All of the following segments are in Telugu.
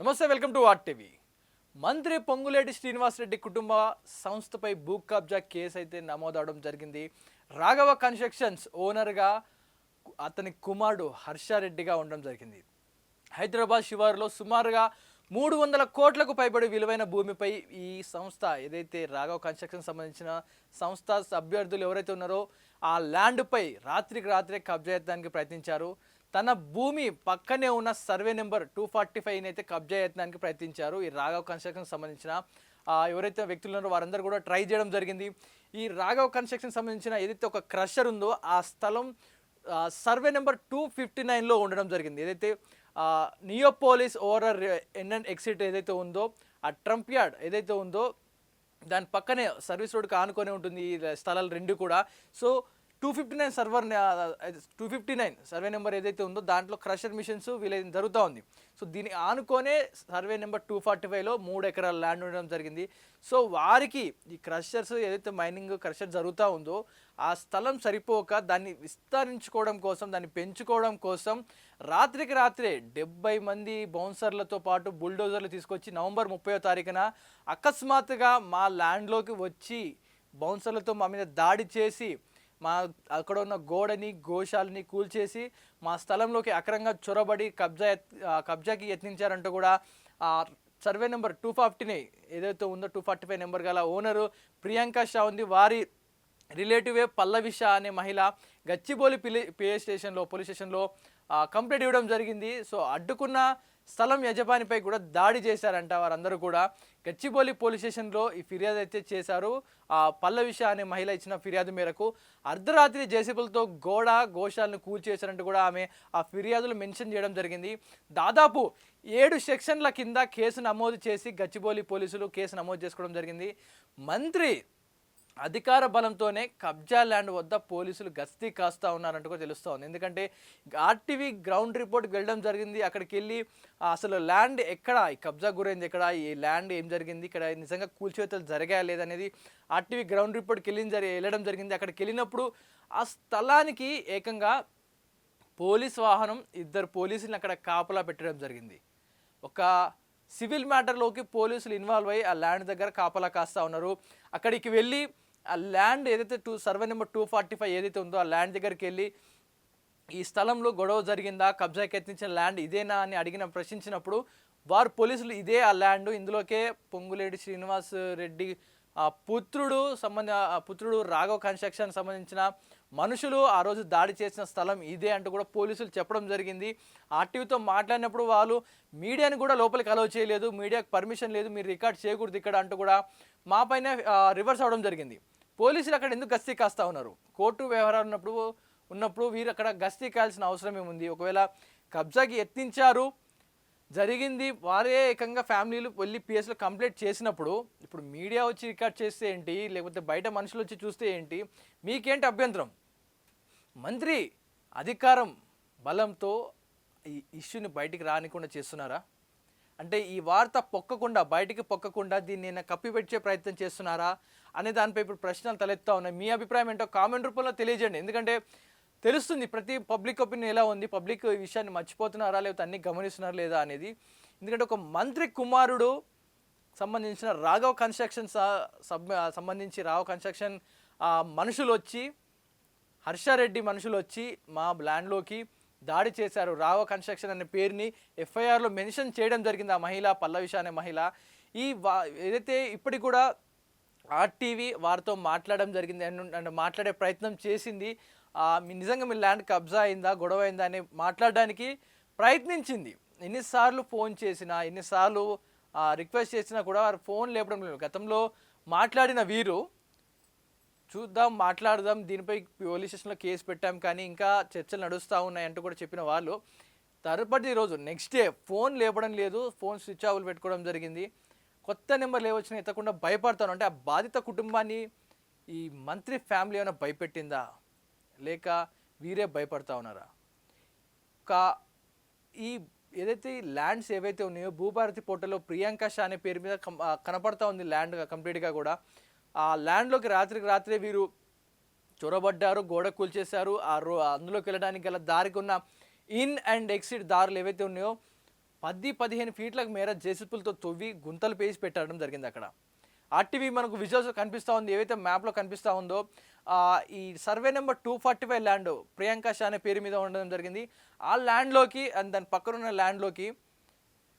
నమస్తే వెల్కమ్ టు వాట్ టీవీ. మంత్రి పొంగులేటి శ్రీనివాసరెడ్డి కుటుంబ సంస్థపై భూ కబ్జా కేసు అయితే నమోదవడం జరిగింది. రాఘవ కన్స్ట్రక్షన్స్ ఓనర్గా అతని కుమారుడు హర్షారెడ్డిగా ఉండడం జరిగింది. హైదరాబాద్ శివారులో సుమారుగా మూడు వందల కోట్లకు పైబడి విలువైన భూమిపై ఈ సంస్థ ఏదైతే రాఘవ్ కన్స్ట్రక్షన్ సంబంధించిన సంస్థ అభ్యర్థులు ఎవరైతే ఉన్నారో ఆ ల్యాండ్పై రాత్రికి రాత్రే కబ్జా యత్నానికి ప్రయత్నించారు. తన భూమి పక్కనే ఉన్న survey number two forty five అయితే కబ్జా యత్నానికి ప్రయత్నించారు. ఈ రాఘవ్ కన్స్ట్రక్షన్ సంబంధించిన ఎవరైతే వ్యక్తులు ఉన్నారో వారందరూ కూడా ట్రై చేయడం జరిగింది. ఈ రాఘవ్ కన్స్ట్రక్షన్ సంబంధించిన ఏదైతే ఒక క్రషర్ ఉందో ఆ స్థలం సర్వే నెంబర్ టూ ఫిఫ్టీ నైన్లో ఉండడం జరిగింది. ఏదైతే నియోపోలిస్ ఓవర్ ఎన్ఎన్ ఎక్సిట్ ఏదైతే ఉందో ఆ ట్రంప్ యార్డ్ ఏదైతే ఉందో దాని పక్కనే సర్వీస్ రోడ్కి ఆనుకొని ఉంటుంది ఈ స్థలాలు రెండు కూడా. So two fifty nine server two fifty nine survey number ఏదైతే ఉందో దాంట్లో క్రషర్ మిషన్స్ వీళ్ళది జరుగుతూ ఉంది. సో దీని ఆనుకొనే సర్వే నెంబర్ టూ ఫార్టీ ఫైవ్లో మూడు ఎకరాల ల్యాండ్ ఉండడం జరిగింది. సో వారికి ఈ క్రషర్స్ ఏదైతే మైనింగ్ క్రషర్ జరుగుతూ ఉందో ఆ స్థలం సరిపోక దాన్ని విస్తరించుకోవడం కోసం దాన్ని పెంచుకోవడం కోసం రాత్రికి రాత్రే డెబ్బై మంది బౌన్సర్లతో పాటు బుల్డోజర్లు తీసుకొచ్చి నవంబర్ ముప్పై తారీఖున అకస్మాత్తుగా మా ల్యాండ్లోకి వచ్చి బౌన్సర్లతో మా మీద దాడి చేసి మా అక్కడ ఉన్న గోడని గోశాలని కూల్చేసి మా స్థలంలోకి అక్రంగా చొరబడి కబ్జా కబ్జాకి యత్నించారంటూ కూడా ఆ సర్వే నెంబర్ టూ ఫార్టీని ఏదైతే ఉందో టూ ఫార్టీ ఫైవ్ నెంబర్ గల ఓనరు ప్రియాంక షా ఉంది. వారి రిలేటివే పల్లవి షా అనే మహిళ గచ్చిబోలి పిలి పిఏ స్టేషన్లో పోలీస్ స్టేషన్లో కంప్లైంట్ ఇవ్వడం జరిగింది. సో అడ్డుకున్న స్థలం యజమానిపై కూడా దాడి చేశారంట వారందరూ కూడా. గచ్చిబౌలి పోలీస్ స్టేషన్లో ఈ ఫిర్యాదు అయితే చేశారు. ఆ పల్లవిష అనే మహిళ ఇచ్చిన ఫిర్యాదు మేరకు అర్ధరాత్రి జేసీబులతో గోడ గోశాలను కూల్చేశారంటూ కూడా ఆమె ఆ ఫిర్యాదులు మెన్షన్ చేయడం జరిగింది. దాదాపు ఏడు సెక్షన్ల కింద కేసు నమోదు చేసి గచ్చిబౌలి పోలీసులు కేసు నమోదు చేసుకోవడం జరిగింది. మంత్రి అధికార బలంతోనే కబ్జా ల్యాండ్ వద్ద పోలీసులు గస్తీ కాస్తా ఉన్నారంటూ కూడా తెలుస్తూ ఉంది ఎందుకంటే ఆర్టీవీ గ్రౌండ్ రిపోర్ట్కి వెళ్ళడం జరిగింది. అక్కడికి వెళ్ళి అసలు ల్యాండ్ ఎక్కడ? ఈ కబ్జా గురైంది ఎక్కడ? ఈ ల్యాండ్ ఏం జరిగింది? ఇక్కడ నిజంగా కూల్చివేతలు జరిగాయా లేదనేది ఆర్టీవీ గ్రౌండ్ రిపోర్ట్కి వెళ్ళిన జరి వెళ్ళడం జరిగింది. అక్కడికి వెళ్ళినప్పుడు ఆ స్థలానికి ఏకంగా పోలీస్ వాహనం ఇద్దరు పోలీసులను అక్కడ కాపలా పెట్టడం జరిగింది. ఒక సివిల్ మ్యాటర్లోకి పోలీసులు ఇన్వాల్వ్ అయ్యి ఆ ల్యాండ్ దగ్గర కాపలా కాస్తూ ఉన్నారు. అక్కడికి వెళ్ళి ఆ ల్యాండ్ ఏదైతే two survey number two forty five ఏదైతే ఉందో ఆ ల్యాండ్ దగ్గరికి వెళ్ళి ఈ స్థలంలో గొడవ జరిగిందా కబ్జాకి ఎత్తించిన ల్యాండ్ ఇదేనా అని అడిగిన ప్రశ్నించినప్పుడు వారు పోలీసులు ఇదే ఆ ల్యాండ్ ఇందులోకే పొంగులేడి శ్రీనివాస్ రెడ్డి పుత్రుడు సంబంధ పుత్రుడు రాఘవ్ కన్స్ట్రక్షన్ సంబంధించిన మనుషులు ఆ రోజు దాడి చేసిన స్థలం ఇదే అంటూ కూడా పోలీసులు చెప్పడం జరిగింది. ఆర్టీవీతో మాట్లాడినప్పుడు వాళ్ళు మీడియాని కూడా లోపలికి అలౌ చేయలేదు మీడియాకి పర్మిషన్ లేదు మీరు రికార్డ్ చేయకూడదు ఇక్కడ అంటూ కూడా మా పైన రివర్స్ అవడం జరిగింది. పోలీసులు అక్కడ ఎందుకు గస్తీ కాస్తా ఉన్నారు? కోర్టు వ్యవహారాలు ఉన్నప్పుడు ఉన్నప్పుడు వీరు అక్కడ గస్తీ కాయాల్సిన అవసరం ఏముంది? ఒకవేళ కబ్జాకి ఎత్తించారు జరిగింది వారే ఏకంగా ఫ్యామిలీలు వెళ్ళి పిఎస్లో కంప్లైంట్ చేసినప్పుడు ఇప్పుడు మీడియా వచ్చి రికార్డ్ చేస్తే ఏంటి? లేకపోతే బయట మనుషులు వచ్చి చూస్తే ఏంటి? మీకేంటి అభ్యంతరం? మంత్రి అధికారం బలంతో ఈ ఇష్యూని బయటికి రానికుండా చేస్తున్నారా? అంటే ఈ వార్త పొక్కకుండా బయటికి పొక్కకుండా దీన్ని నేను కప్పిపెట్టే ప్రయత్నం చేస్తున్నారా? అనే దానిపై ఇప్పుడు ప్రశ్నలు తలెత్తా ఉన్నాయి. మీ అభిప్రాయం ఏంటో కామెంట్ రూపంలో తెలియజేయండి. ఎందుకంటే తెలుస్తుంది ప్రతి పబ్లిక్ ఒపీనియన్ ఎలా ఉంది పబ్లిక్ ఈ విషయాన్ని మర్చిపోతున్నారా లేకపోతే అన్ని గమనిస్తున్నారా లేదా అనేది. ఎందుకంటే ఒక మంత్రి కుమారుడు సంబంధించిన రాఘవ్ కన్స్ట్రక్షన్ స- సబ్ సంబంధించి రాఘవ్ కన్స్ట్రక్షన్ మనుషులు వచ్చి హర్షారెడ్డి మనుషులు వచ్చి మా ల్యాండ్లోకి దాడి చేశారు. రావ కన్స్ట్రక్షన్ అనే పేరుని ఎఫ్ఐఆర్లో మెన్షన్ చేయడం జరిగింది ఆ మహిళ పల్లవిష అనే మహిళ. ఈ వా ఏదైతే ఇప్పటికి కూడా ఆర్టీవీ వారితో మాట్లాడడం జరిగింది అండ్ మాట్లాడే ప్రయత్నం చేసింది నిజంగా మీ ల్యాండ్ కబ్జా అయిందా గొడవ అయిందా అని మాట్లాడడానికి ప్రయత్నించింది. ఎన్నిసార్లు ఫోన్ చేసినా ఎన్నిసార్లు రిక్వెస్ట్ చేసినా కూడా వారు ఫోన్ లేపడం లేదు. గతంలో మాట్లాడిన వీరు చూద్దాం మాట్లాడదాం. దీనిపై పోలీస్ స్టేషన్లో కేసు పెట్టాం కానీ ఇంకా చర్చలు నడుస్తూ ఉన్నాయంటూ కూడా చెప్పిన వాళ్ళు తరుపటి రోజు నెక్స్ట్ డే ఫోన్ లేపడం లేదు. ఫోన్ స్విచ్ ఆఫ్లు పెట్టుకోవడం జరిగింది. కొత్త నెంబర్ లేవచ్చిన ఎత్తకుండా భయపడతాను. అంటే ఆ బాధిత కుటుంబాన్ని ఈ మంత్రి ఫ్యామిలీ ఏమైనా భయపెట్టిందా? లేక వీరే భయపడతా ఉన్నారా? కా ఈ ఏదైతే ల్యాండ్స్ ఏవైతే ఉన్నాయో భూభారతి పోర్టల్లో ప్రియాంక షా అనే పేరు మీద కం- కనపడతా ఉంది ల్యాండ్ కంప్లీట్గా కూడా. ఆ ల్యాండ్లోకి రాత్రికి రాత్రే వీరు చొరబడ్డారు గోడ కూల్చేశారు. ఆ రో అందులోకి వెళ్ళడానికి గల దారికి ఉన్న ఇన్ అండ్ ఎక్సిట్ దారులు ఏవైతే ఉన్నాయో పది పదిహేను ఫీట్లకు మేర జేసిపులతో తవ్వి గుంతలు పేసి పెట్టడం జరిగింది అక్కడ. ఆర్టీవీ మనకు విజువల్స్ కనిపిస్తూ ఉంది. ఏవైతే మ్యాప్లో కనిపిస్తూ ఉందో ఈ survey number two forty five land Priyanka Shah అనే పేరు మీద ఉండడం జరిగింది. ఆ ల్యాండ్లోకి అండ్ దాని పక్కన ఉన్న ల్యాండ్లోకి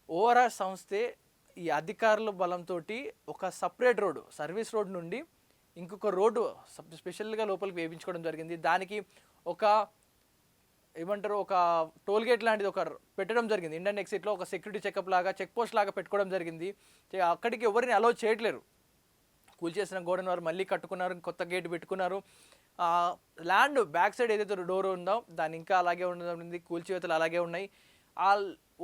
ఓఆర్ఆర్ సంస్థే ఈ అధికారుల బలంతో ఒక సపరేట్ రోడ్డు సర్వీస్ రోడ్ నుండి ఇంకొక రోడ్డు స్పెషల్గా లోపలికి వేయించుకోవడం జరిగింది. దానికి ఒక ఏమంటారు ఒక టోల్ గేట్ లాంటిది ఒక పెట్టడం జరిగింది. ఇండియన్ ఎక్సిట్లో ఒక సెక్యూరిటీ చెకప్ లాగా చెక్ పోస్ట్ లాగా పెట్టుకోవడం జరిగింది. అక్కడికి ఎవరిని అలో చేయట్లేరు. కూల్చేసిన గోడను వారు మళ్ళీ కట్టుకున్నారు కొత్త గేట్ పెట్టుకున్నారు. ల్యాండ్ బ్యాక్ సైడ్ ఏదైతే డోర్ ఉందో దాని ఇంకా అలాగే ఉంది కూల్చివేతలు అలాగే ఉన్నాయి. ఆ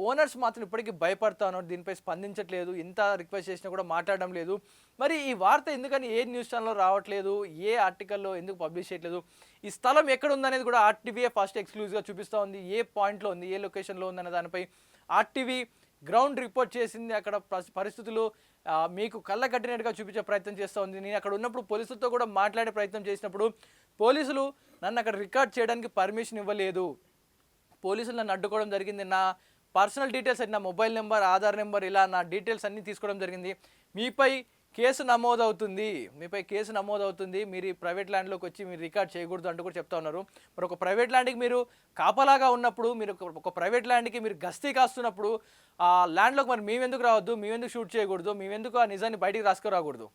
ఓనర్స్ మాత్రం ఇప్పటికీ భయపడతాను దీనిపై స్పందించట్లేదు ఇంత రిక్వెస్ట్ చేసినా కూడా మాట్లాడడం లేదు. మరి ఈ వార్త ఎందుకని ఏ న్యూస్ ఛానల్లో రావట్లేదు ఏ ఆర్టికల్లో ఎందుకు పబ్లిష్ చేయట్లేదు ఈ స్థలం ఎక్కడ ఉందనేది కూడా ఆర్టీవీఏ ఫస్ట్ ఎక్స్క్లూజివ్గా చూపిస్తూ ఉంది ఏ పాయింట్లో ఉంది ఏ లొకేషన్లో ఉందనే దానిపై ఆర్టీవీ గ్రౌండ్ రిపోర్ట్ చేసింది అక్కడ పరిస్థితులు మీకు కళ్ళ కట్టినట్టుగా చూపించే ప్రయత్నం చేస్తూ ఉంది. నేను అక్కడ ఉన్నప్పుడు పోలీసులతో కూడా మాట్లాడే ప్రయత్నం చేసినప్పుడు పోలీసులు నన్ను అక్కడ రికార్డ్ చేయడానికి పర్మిషన్ ఇవ్వలేదు. పోలీసులు నన్ను అడ్డుకోవడం జరిగింది. నా పర్సనల్ డీటెయిల్స్ అన్ని నా మొబైల్ నెంబర్ ఆధార్ నెంబర్ ఇలా నా డీటెయిల్స్ అన్నీ తీసుకోవడం జరిగింది. మీపై కేసు నమోదవుతుంది. మీపై కేసు నమోదవుతుంది. మీరు ఈ ప్రైవేట్ ల్యాండ్లోకి వచ్చి మీరు రికార్డ్ చేయకూడదు అంటూ కూడా చెప్తా ఉన్నారు. మరి ఒక ప్రైవేట్ ల్యాండ్కి మీరు కాపలాగా ఉన్నప్పుడు మీరు ఒక- ఒక ప్రైవేట్ ల్యాండ్కి మీరు గస్తీ కాస్తున్నప్పుడు ఆ ల్యాండ్లోకి మరి మేమెందుకు రావద్దు? మేమెందుకు షూట్ చేయకూడదు? మేమెందుకు ఆ నిజాన్ని బయటికి రాసుకురాకూడదు?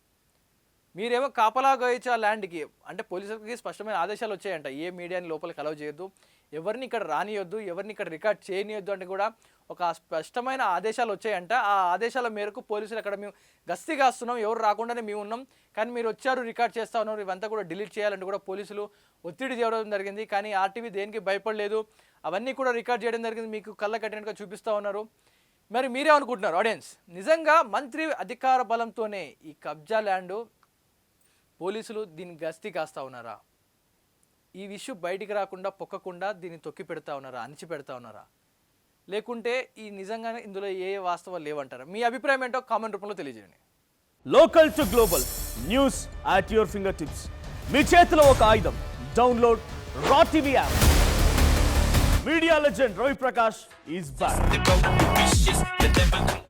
మీరేమో కాపలాగా ఇచ్చే ఆ ల్యాండ్కి అంటే పోలీసులకి స్పష్టమైన ఆదేశాలు వచ్చాయంట. ఏ మీడియాని లోపలికి అలౌ చేయొద్దు. ఎవరిని ఇక్కడ రానియొద్దు ఎవరిని ఇక్కడ రికార్డ్ చేయనియొద్దు అంటే కూడా ఒక స్పష్టమైన ఆదేశాలు వచ్చాయంట. ఆ ఆదేశాల మేరకు పోలీసులు అక్కడ మేము గస్తీ కాస్తున్నాం ఎవరు రాకుండానే మేము ఉన్నాం. కానీ మీరు వచ్చారు రికార్డ్ చేస్తా ఉన్నారు ఇవంతా కూడా డిలీట్ చేయాలంటే కూడా పోలీసులు ఒత్తిడి చేయడం జరిగింది. కానీ ఆర్టీవీ దేనికి భయపడలేదు? అవన్నీ కూడా రికార్డ్ చేయడం జరిగింది. మీకు కళ్ళ కట్టినట్టుగా చూపిస్తూ ఉన్నారు. మరి మీరేమనుకుంటున్నారు? ఆడియన్స్ నిజంగా మంత్రి అధికార బలంతోనే ఈ కబ్జా ల్యాండ్ పోలీసులు దీన్ని గస్తీ కాస్తా ఉన్నారా? ఈ విషయం బయటికి రాకుండా పొక్కకుండా దీన్ని తొక్కి పెడతా ఉన్నారా అణిచి పెడతా ఉన్నారా? లేకుంటే ఈ నిజంగానే ఇందులో ఏ వాస్తవాలు లేవంటారా? మీ అభిప్రాయం ఏంటో కామెంట్ రూపంలో తెలియజేయండి. Local to global news at your fingertips మీ చేతిలో ఒక ఆయుధం. Download R TV app media legend Ravi Prakash is back